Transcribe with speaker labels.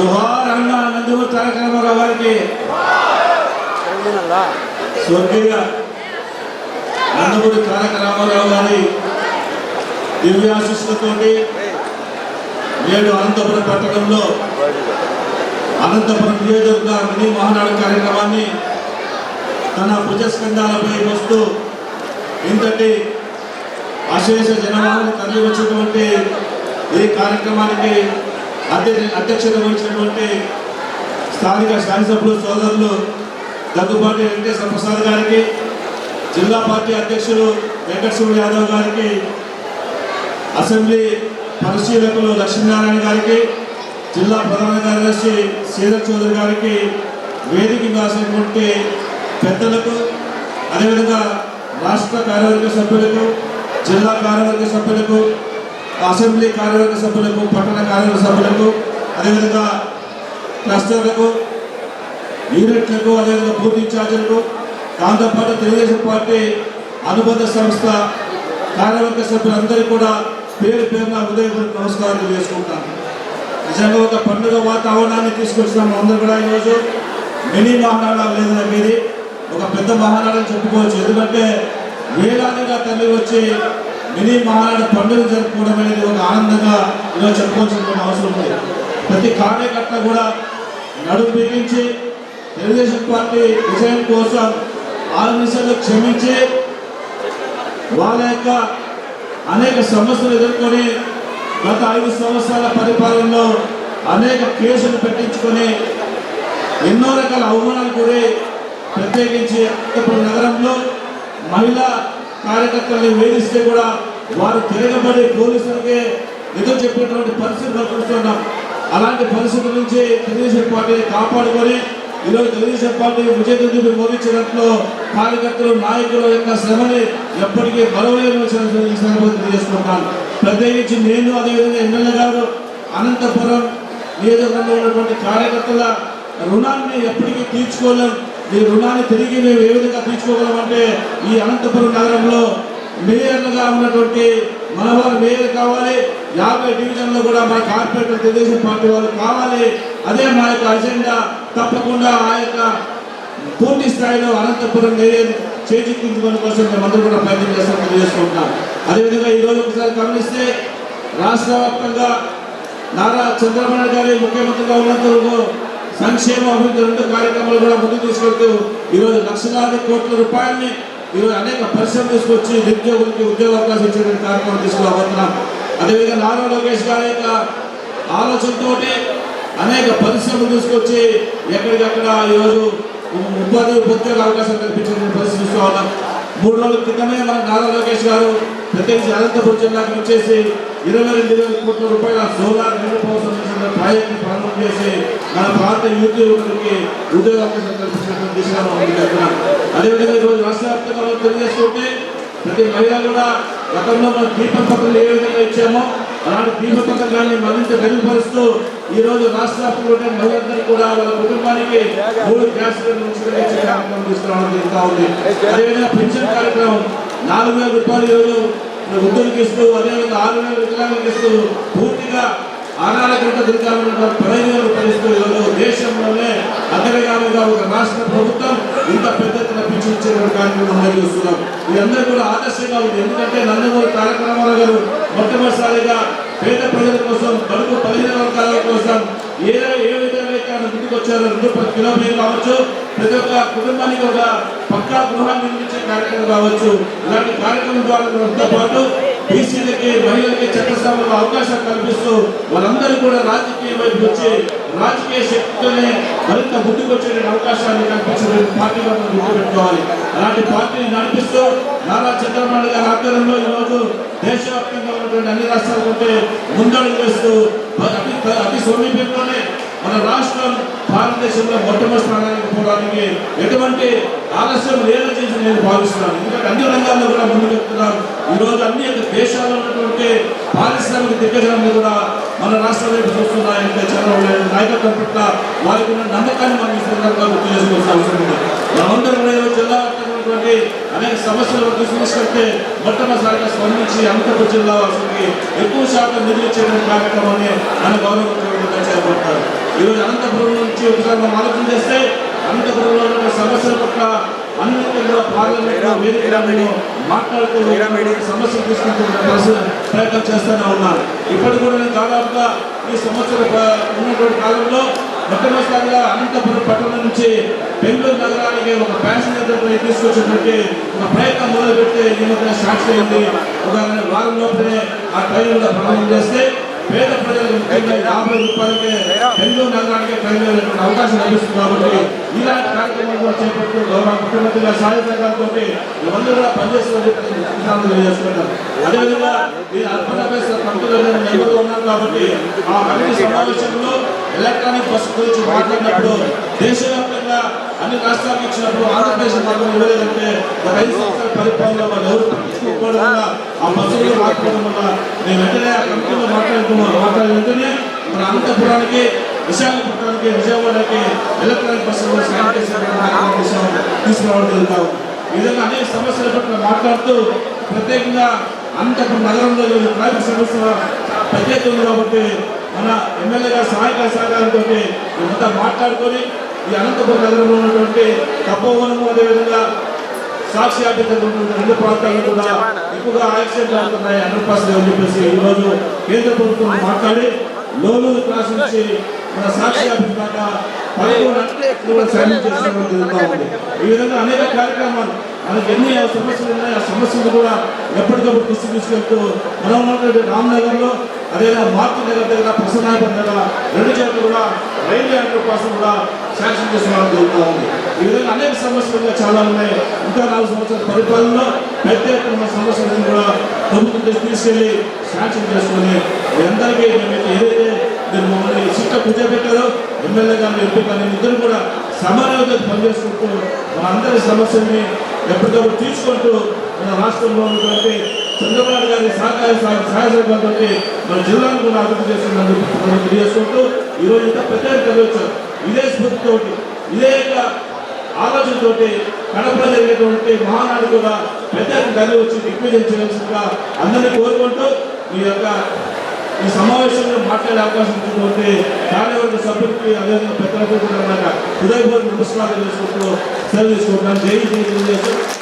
Speaker 1: జోహార్ అన్న నందమూరి తారక రామారావు గారికి స్వర్గీయ నందమూరి తారక రామారావు గారి దివ్యాశిస్సులతోటి నేడు అనంతపురం పట్టణంలో అనంతపురం నియోజకవర్గ మినీ మహానాడు కార్యక్రమాన్ని తన భుజస్కంధాలపై వస్తూ ఇంతటి అశేష జనవాహిని తరలి వచ్చినటువంటి ఈ కార్యక్రమానికి అధ్యక్షత వహించినటువంటి స్థానిక శాసనసభ్యులు సోదరులు దగ్గుబాటి వెంకటేశ్వర ప్రసాద్ గారికి జిల్లా పార్టీ అధ్యక్షులు వెంకటశివుడు యాదవ్ గారికి అసెంబ్లీ పరిశీలకులు లక్ష్మీనారాయణ గారికి జిల్లా ప్రధాన కార్యదర్శి శ్రీధర్ చౌదరి గారికి వేదిక రాసినటువంటి పెద్దలకు అదేవిధంగా రాష్ట్ర కార్యవర్గ సభ్యులకు జిల్లా కార్యవర్గ సభ్యులకు అసెంబ్లీ కార్యవర్గ సభ్యులకు పట్టణ కార్యవర్గ సభ్యులకు అదేవిధంగా క్లస్టర్లకు యూనిట్లకు అదేవిధంగా బూత్ ఇన్ఛార్జీలకు దాంతోపాటు తెలుగుదేశం పార్టీ అనుబంధ సంస్థ కార్యవర్గ సభ్యులందరికీ కూడా పేరు పేరున హృదయపూర్వక నమస్కారం తెలియజేసుకుంటాను. నిజంగా ఒక పండుగ వాతావరణాన్ని తీసుకొచ్చినాము అందరూ కూడా ఈరోజు మినీ మహానాడు లేదా మీది. ఒక పెద్ద మహానాడని చెప్పుకోవచ్చు. ఎందుకంటే వేలాదిగా తల్లి వచ్చి మినీ మహానాడు పండుగ జరుపుకోవడం అనేది ఒక ఆనందంగా ఇలా చెప్పుకోవాల్సిన అవసరం ఉంది. ప్రతి కార్యకర్త కూడా నడుము బిగించి తెలుగుదేశం పార్టీ విజయం కోసం ఆలోచనలు క్షమించి వాళ్ళ యొక్క అనేక సమస్యలు ఎదుర్కొని గత ఐదు సంవత్సరాల పరిపాలనలో అనేక కేసులు పెట్టించుకొని ఎన్నో రకాల అవమానాలు గురి ప్రత్యేకించి అనంతపురం నగరంలో మహిళా కార్యకర్తల్ని వేధిస్తే కూడా వారు తిరగబడి పోలీసులకే ఎదురు చెప్పినటువంటి పరిస్థితులు చూస్తున్నాం అలాంటి పరిస్థితుల నుంచి తెలుగుదేశం పార్టీని కాపాడుకొని ఈరోజు తెలుగుదేశం పార్టీ విజయదుందుకు మోగించినట్లు కార్యకర్తలు నాయకుల యొక్క శ్రమని ఎప్పటికీ మరవలేని తెలియజేసుకుంటాను ప్రత్యేకించి నేను అదేవిధంగా ఎమ్మెల్యే గారు అనంతపురం నియోజకవర్గంలో ఉన్నటువంటి కార్యకర్తల రుణాన్ని ఎప్పటికీ తీర్చుకోలేము ఈ రుణాన్ని తిరిగి మేము ఏ విధంగా తీర్చుకోగలమంటే ఈ అనంతపురం నగరంలో మేయర్లుగా ఉన్నటువంటి మన వారు మేయర్ కావాలి యాభై డివిజన్లో కూడా మన కార్పొరేటర్ తెలుగుదేశం పార్టీ వాళ్ళు కావాలి. అదే మా యొక్క అజెండా. తప్పకుండా ఆ యొక్క పూర్తి స్థాయిలో అనంతపురం మేయర్ చేజిక్కించుకోవడం కోసం మేమందరూ కూడా ప్రయత్నం చేస్తాం తెలియజేసుకుంటున్నాం అదేవిధంగా ఈ రోజు ఒకసారి గమనిస్తే రాష్ట్ర వ్యాప్తంగా నారా చంద్రబాబు నాయుడు గారి ముఖ్యమంత్రిగా ఉన్నంత వరకు సంక్షేమ అభివృద్ధి రెండు కార్యక్రమాలు కూడా ముందుకు తీసుకెళ్తూ ఈరోజు లక్షలాది కోట్ల రూపాయలని ఈరోజు అనేక పరిశ్రమలు తీసుకొచ్చి నిరుద్యోగులకి ఉద్యోగ అవకాశం ఇచ్చేటువంటి కార్యక్రమం తీసుకురాబోతున్నాం. అదేవిధంగా నారా లోకేష్ గారి యొక్క ఆలోచనతోటి అనేక పరిశ్రమలు తీసుకొచ్చి ఎక్కడికక్కడ ఈరోజు ఉపాధి ఉద్యోగ అవకాశం కల్పించేటువంటి పరిస్థితి చూస్తూ ఉన్నాం. మూడు రోజుల క్రితమే మన నారా లోకేష్ గారు ప్రత్యేకించి అనంతపురం జిల్లాకి వచ్చేసి ఇరవై రెండు ఇరవై కోట్ల రూపాయల సోలార్ నీళ్ళ పవర్ సంబంధించిన ప్రాజెక్టు ప్రారంభం చేసి మన ప్రాంత యూత్ యువకులకి ఉద్యోగ అవకాశం కల్పించినటువంటి దిశగా మనం ముందుకెళ్తున్నాం అదేవిధంగా ఈరోజు రాష్ట్ర వ్యాప్తంగా మనం తెలియజేసుకుంటే ప్రతి మహిళ కూడా గతంలో మనం దీపం పత్రం ఏ విధంగా ఇచ్చామో అలాంటి దీప పథకాన్ని మరింత మెరుగుపరుస్తూ ఈ రోజు రాష్ట్ర వ్యాప్తంగా ఉన్న మహిళలందరూ కూడా వాళ్ళ కుటుంబానికి మూడు గ్యాస్ కార్యక్రమం తీసుకురావడం జరుగుతూ ఉంది. అదేవిధంగా పెన్షన్ కార్యక్రమం నాలుగు వేల రూపాయలు ఈరోజు వృద్ధులకు ఇస్తూ అదేవిధంగా ఆరు వేల వికలాంగులకు ఇస్తూ పూర్తిగా అనారోగ్యంతో దుర్గాలను ప్రయోజనాలు పరిస్తూ ఈరోజు దేశంలోనే అగ్రగామిగా ఒక రాష్ట్ర ప్రభుత్వం ఇంత పెద్ద ఎత్తున పింఛనిచ్చేటువంటి కార్యక్రమం నిర్వహిస్తున్నాం. ఇదందరూ కూడా ఆదర్శంగా ఉంది ఎందుకంటే నందమూరి తారక రామారావు గారు మొట్టమొదటిసారిగా పేద ప్రజల కోసం బడుగు పదిహేను వర్గాల కోసం ఏ ఏ విధంగా ముందుకు వచ్చారో రెండు ప్రతి కిలోమీటర్ కావచ్చు ప్రతి ఒక్క కుటుంబానికి ఒక పక్కా గృహాన్ని కార్యక్రమం కావచ్చు ఇలాంటి కార్యక్రమం ద్వారా పాటు బీసీలకి మహిళలకి చట్టసభలో అవకాశం కల్పిస్తూ వాళ్ళందరూ కూడా రాజకీయ వైపు వచ్చి రాజకీయ శక్తితోనే మరింత ముందుకొచ్చే అవకాశాన్ని కల్పించిన పార్టీగా మనం గుర్తుపెట్టుకోవాలి. అలాంటి పార్టీని నడిపిస్తూ నారా చంద్రబాబు గారి ఆధ్వర్యంలో ఈరోజు దేశవ్యాప్తంగా ఉన్నటువంటి అన్ని రాష్ట్రాల కంటే ముందడుగు వేస్తూ అతి అతి సమీపంలోనే మన రాష్ట్రం భారతదేశంలో మొట్టమొదటి స్థానానికి పోవడానికి ఎటువంటి ఆలస్యం లేదని చేసి నేను భావిస్తున్నాను. ఎందుకంటే అన్ని రంగాల్లో కూడా ముందుకు వెళ్తున్నాం ఈరోజు అన్ని దేశాల్లో ఉన్నటువంటి పారిశ్రామిక దిగ్గజాలను కూడా మన రాష్ట్రం వైపు చూస్తున్నాయంటే చంద్రబాబు నాయుడు నాయకత్వం పట్ల వారికి ఉన్న నమ్మకాన్ని మనం ఈ సందర్భంగా గుర్తు చేసుకోవాల్సిన అవసరం ఉంది. మనమందరం జిల్లా ఉన్నటువంటి అనేక సమస్యలు తీసుకుంటే మొట్టమొదటిసారిగా స్పందించి అనంతపురం జిల్లా వాసులకి ఎక్కువ శాతం నిధులు ఇచ్చే కార్యక్రమాన్ని మన గౌరవ ఈరోజు అనంతపురం నుంచి ఒకసారి ఆలోచన చేస్తే అనంతపురంలో ఉన్న సమస్యల పట్ల అన్నింటినీ కూడా పార్లమెంట్లో మాట్లాడుతూ సమస్యలు తీసుకుంటున్న ప్రయత్నం చేస్తూనే ఉన్నారు. ఇప్పటికి కూడా నేను దాదాపుగా ఈ సంవత్సరం ఉన్నటువంటి కాలంలో మొట్టమొదటిసారిగా అనంతపురం పట్టణం నుంచి బెంగళూరు నగరానికి ఒక ప్యాసింజర్ తీసుకొచ్చినటువంటి ఒక ప్రయత్నం మొదలుపెట్టి ఈ మధ్య స్టార్ట్ అయింది. ఒక వారం లోపలే ఆ ట్రైన్ కూడా ప్రారంభం చేస్తే పేద ప్రజలకు ముఖ్యంగా యాభై రూపాయలకే బెంగళూరు నగరానికి ట్రైన్ అవకాశం లభిస్తుంది కాబట్టి ఇలాంటి కార్యక్రమాలు కూడా చేపడుతూ గౌరవ ముఖ్యమంత్రి గారు సహాయ సహకారంతో ఇవన్నీ కూడా పనిచేస్తున్నట్టు తెలియజేసుకుంటారు అదేవిధంగా ఈ ఆంధ్రప్రదేశ్ కంపెనీలో ఎవరు ఉన్నారు కాబట్టి ఆ కమిటీ సమావేశంలో ఎలక్ట్రానిక్ బస్సు గురించి మాట్లాడినప్పుడు దేశవ్యాప్తంగా అన్ని రాష్ట్రాలకు ఇచ్చినప్పుడు ఆంధ్రప్రదేశ్ మాత్రం ఇవ్వలేదంటే ఒక ఐదు సంవత్సరాల పరిపాలనలో వాళ్ళు ఎవరు పట్టించుకోకపోవడం వల్ల ఆ బస్సులు రాకపోవడం వల్ల నేను వెంటనే ఆ కమిటీలో మాట్లాడుతున్నాను మన అనంతపురానికి విశాఖపట్నానికి విజయవాడకి ఎలక్ట్రానిక్ బస్సులు శానిటైజేషన్ తీసుకురావడం- జరుగుతాం ఈ విధంగా అనేక సమస్యల పట్ల మాట్లాడుతూ ప్రత్యేకంగా అనంతపురం నగరంలో ట్రాఫిక్ సమస్య పెద్ద ఉంది కాబట్టి మన ఎమ్మెల్యే గారి సహాయక సహకారంతో ఇదంతా మాట్లాడుకొని ఈ అనంతపురం నగరంలో ఉన్నటువంటి తప్పవనము అదేవిధంగా సాక్షి అభ్యర్థులు రెండు ప్రాంతాలను కూడా ఎక్కువగా యాక్సిడెంట్ అవుతున్నాయి అండర్ పాస్ అని చెప్పేసి ఈరోజు కేంద్ర ప్రభుత్వం మాట్లాడి లోలూరు క్లాస్ నుంచి మన సాక్షి అభ్యర్థి దాకా పదకొండు అంటే ఈ విధంగా అనేక కార్యక్రమాలు మనకి ఎన్ని సమస్యలు ఉన్నాయి ఆ సమస్యలు కూడా ఎప్పటికప్పుడు దృష్టి తీసుకెళ్తూ మనం ఉన్నటువంటి రామ్నగర్లో అదేవిధంగా మార్పు నగర్ దగ్గర ప్రసన్నాయపం దగ్గర రెండు చోట్ల కూడా రైల్వే అండర్ పాస్ కూడా శాంక్షన్ చేసుకోవడం జరుగుతూ ఉంది ఈ విధంగా అనేక సమస్యలు చాలా ఉన్నాయి ఇంకా నాలుగు సంవత్సరాల పరిపాలనలో పెద్ద ఎత్తున సమస్యలను కూడా ప్రభుత్వం దృష్టికి తీసుకెళ్ళి శాంక్షన్ చేసుకొని మీ అందరికీ మేమైతే ఏదైతే మీరు మమ్మల్ని చిట్ట కూర్చోబెట్టారో ఎమ్మెల్యే గారు ఎంపీ కానీ ఇద్దరు కూడా సమన్వయంతో పనిచేసుకుంటూ మా అందరి సమస్యల్ని ఎప్పటికప్పుడు తీసుకుంటూ మన రాష్ట్రంలో ఉన్నటువంటి చంద్రబాబు గారి సహకార సహాయ సహకారంతో మన జిల్లాను కూడా అభివృద్ధి చేస్తున్నందుకు తెలియజేసుకుంటూ ఈరోజు ఇంత పెద్ద ఎత్తున వచ్చారు ఇదే స్ఫూర్తితో ఇదే యొక్క ఆలోచనతోటి కడపలో జరిగేటువంటి మహానాడు కూడా పెద్ద కలిగి వచ్చి దిగ్విజయం చేయాల్సిందిగా అందరినీ కోరుకుంటూ మీ యొక్క ఈ సమావేశంలో మాట్లాడే అవకాశం ఇచ్చినటువంటి కార్యవర్గ సభ్యులకి అదేవిధంగా పెద్దలకు కూడా హృదయపూర్వక నమస్కారం చేసుకుంటూ సెలవు తీసుకుంటున్నాను జై జై